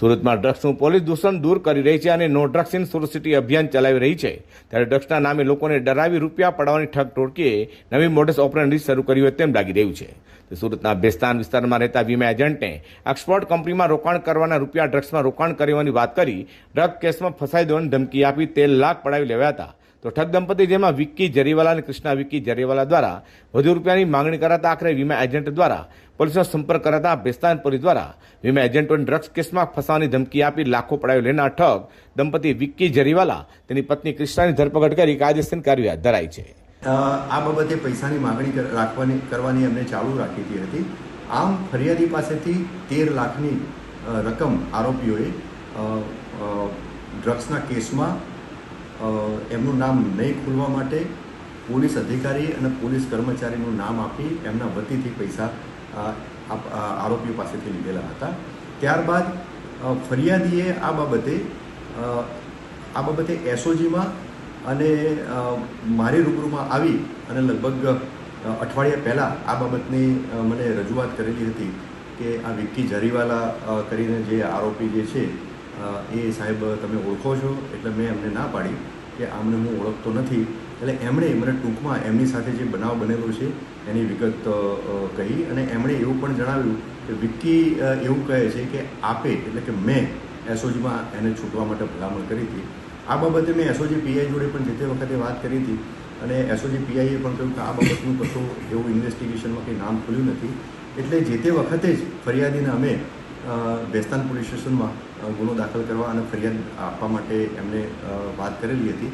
સુરતમાં ડ્રગ્સનું પોલીસ દૂષણ દૂર કરી રહી છે અને no drugs in Surat city અભિયાન ચલાવી રહી છે. ત્યારે ડ્રગ્સના નામે લોકોને ડરાવી રૂપિયા પડાવવાની ઠગ ટોળકીએ નવી મોડસ ઓપરેન્ડી શરૂ કરી હોય તેમ લાગી રહ્યું છે. સુરતના બેસ્તાન વિસ્તારમાં રહેતા વીમા એજન્ટને એક્સપોર્ટ કંપનીમાં રોકાણ કરવાના રૂપિયા ડ્રગ્સમાં રોકાણ કરવાની વાત કરી ડ્રગ કેસમાં ફસાઈ દેવાની ધમકી આપી તેર લાખ પડાવી લેવાયા હતા. તો ઠગ દંપતી જેમાં વિક્કી જરીવાલા અને કૃષ્ણા વિક્કી જરીવાલા દ્વારા વધુ રૂપિયાની માંગણી કરાતા આખરે વીમા એજન્ટ દ્વારા પોલીસનો સંપર્ક કરાતા બેસ્તાન પોલીસ દ્વારા વીમા એજન્ટોને ડ્રગ્સ કેસમાં ફસાવાની ધમકી આપી લાખો પડાયો લેનાર ઠગ દંપતી વિક્કી જરીવાલા તેની પત્ની કૃષ્ણાની ધરપકડ કરી કાયદેસર કાર્યવાહી હાથ ધરાઈ છે. આ બાબતે પૈસાની માગણી રાખવાની, કરવાની એમને ચાલુ રાખી હતી આમ ફરિયાદી પાસેથી તેર લાખની રકમ આરોપીઓએ ડ્રગ્સના કેસમાં એમનું નામ નહીં ખોલવા માટે પોલીસ અધિકારી અને પોલીસ કર્મચારીનું નામ આપી એમના વતીથી પૈસા આરોપીઓ પાસેથી લીધેલા હતા. ત્યારબાદ ફરિયાદીએ આ બાબતે આ બાબતે એસઓજીમાં અને મારી રૂબરૂમાં આવી અને લગભગ અઠવાડિયા પહેલાં આ બાબતની મને રજૂઆત કરેલી હતી કે આ વિક્કી જરીવાલા કરીને જે આરોપી જે છે એ સાહેબ તમે ઓળખો છો એટલે મેં એમને ના પાડી. કે આમને હું ઓળખતો નથી. એટલે એમણે મને ટૂંકમાં એમની સાથે જે બનાવ બનેલો છે, એની વિગત કહી. અને એમણે એવું પણ જણાવ્યું કે વિક્કી એવું કહે છે કે આપે, એટલે કે મેં એસઓજીમાં એને છૂટવા માટે ભલામણ કરી હતી. આ બાબતે મેં એસઓજી પીઆઈ જોડે પણ જે તે વખતે વાત કરી હતી. અને એસઓજી પીઆઈએ પણ કહ્યું કે આ બાબતનું કશું એવું ઇન્વેસ્ટિગેશનમાં કંઈ નામ ખુલ્યું નથી. એટલે જે તે વખતે જ ફરિયાદીને અમે બેસ્તાન પોલીસ સ્ટેશનમાં ગુનો દાખલ કરવા અને ફરિયાદ આપવા માટે એમને વાત કરેલી હતી.